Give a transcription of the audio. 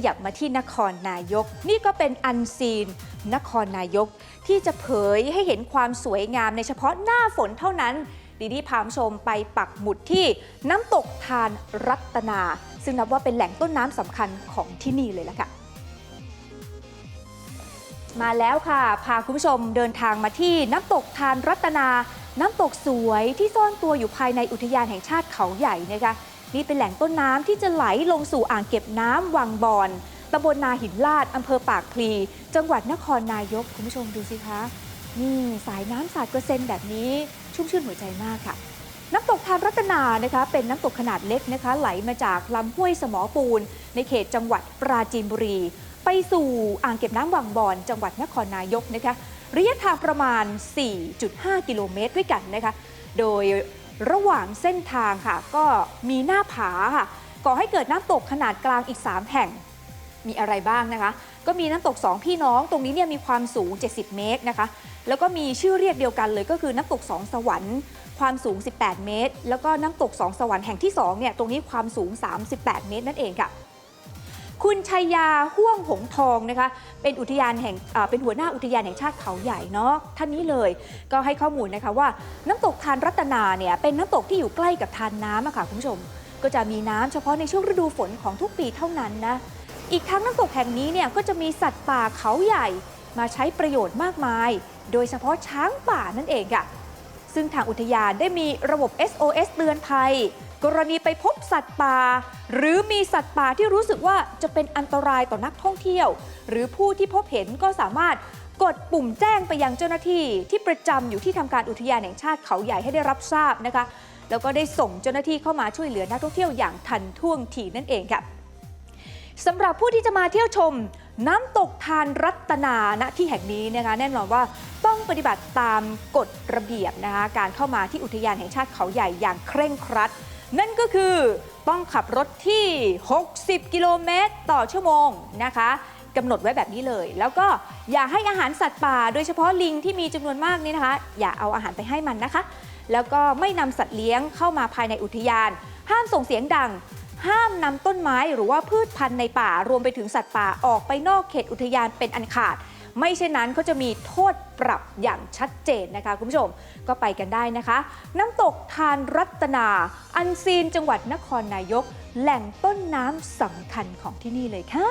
ขยับมาที่นครนายก นี่ก็เป็นอันซีน นครนายก ที่จะเผยให้เห็นความสวยงามในเฉพาะหน้าฝนเท่านั้น ดีดีพาคุณผู้ชมไปปักหมุดที่น้ำตกทานรัตนา ซึ่งนับว่าเป็นแหล่งต้นน้ำสำคัญของที่นี่เลยละค่ะ มาแล้วค่ะ พาคุณผู้ชมเดินทางมาที่น้ำตกทานรัตนา น้ำตกสวยที่ซ่อนตัวอยู่ภายในอุทยานแห่งชาติเขาใหญ่นะคะ นี่เป็นแหล่งต้นน้ำที่จะไหลลงสู่อ่างเก็บน้ำวังบอนตำบลนาหินลาดอำเภอปากพลี จังหวัดนครนายก คุณผู้ชมดูสิคะ นี่สายน้ำสาดกระเซ็นแบบนี้ชุ่มชื่นหัวใจมากค่ะ น้ำตกทานรัตนานะคะ เป็นน้ำตกขนาดเล็กนะคะ ไหลมาจากลำห้วยสมอปูน ในเขตจังหวัดปราจีนบุรี ไปสู่อ่างเก็บน้ำวังบอน จังหวัดนครนายกนะคะระยะทางประมาณ 4.5 กิโลเมตรด้วยกันนะคะ โดย ระหว่างเส้นทางค่ะ ก็มีหน้าผาค่ะก่อให้เกิดน้ำตกขนาดกลางอีก 3 แห่ง มีอะไรบ้างนะคะ ก็มีน้ำตก 2 พี่น้อง ตรงนี้เนี่ยมีความสูง 70 เมตรนะคะ แล้วก็มีชื่อเรียกเดียวกันเลยก็คือน้ำตก 2 สวรรค์ ความสูง 18 เมตร แล้วก็น้ำตก 2 สวรรค์แห่งที่2เนี่ยตรงนี้ความสูง 38 เมตรนั่นเองค่ะ คุณชัยยาห่วงหงทองนะคะ เป็นอุทยานแห่งเป็นหัวหน้าอุทยานแห่งชาติเขาใหญ่เนาะท่านนี้เลยก็ให้ข้อมูลนะคะว่าน้ำตกทานรัตนาเนี่ยเป็นน้ำตกที่อยู่ใกล้กับทานน้ำอะค่ะคุณผู้ชม ก็จะมีน้ำเฉพาะในช่วงฤดูฝนของทุกปีเท่านั้นนะอีกทั้งน้ำตกแห่งนี้เนี่ยก็จะมีสัตว์ป่าเขาใหญ่มาใช้ประโยชน์มากมาย โดยเฉพาะช้างป่านั่นเองค่ะ ซึ่งทางอุทยานได้มีระบบ SOS เตือนภัย กรณีไปพบสัตว์ป่า หรือมีสัตว์ป่าที่รู้สึกว่าจะเป็นอันตรายต่อนักท่องเที่ยว หรือผู้ที่พบเห็นก็สามารถกดปุ่มแจ้งไปยังเจ้าหน้าที่ที่ประจำอยู่ที่ทำการอุทยานแห่งชาติเขาใหญ่ให้ได้รับทราบนะคะ แล้วก็ได้ส่งเจ้าหน้าที่เข้ามาช่วยเหลือนักท่องเที่ยวอย่างทันท่วงทีนั่นเองค่ะสำหรับผู้ที่จะมาเที่ยวชมน้ำตกทานรัตนาณที่แห่งนี้นะคะ แน่นอนว่า ต้องปฏิบัติตามกฎระเบียบนะคะการเข้ามาที่อุทยานแห่งชาติเขาใหญ่อย่างเคร่งครัด นั่นก็คือต้องขับรถที่ 60 กิโลเมตรต่อชั่วโมงนะคะกำหนดไว้แบบนี้เลย แล้วก็อย่าให้อาหารสัตว์ป่า โดยเฉพาะลิงที่มีจำนวนมากนี่นะคะ อย่าเอาอาหารไปให้มันนะคะ แล้วก็ไม่นำสัตว์เลี้ยงเข้ามาภายในอุทยาน ห้ามส่งเสียงดัง ห้ามนำต้นไม้หรือว่าพืชพันธุ์ในป่ารวมไปถึงสัตว์ป่าออกไปนอกเขตอุทยานเป็นอันขาด ไม่เช่นนั้นเขาจะมีโทษปรับอย่างชัดเจนนะคะ คุณผู้ชมก็ไปกันได้นะคะ น้ำตกทานรัตนา อันซีนจังหวัดนครนายก แหล่งต้นน้ำสำคัญของที่นี่เลยค่ะ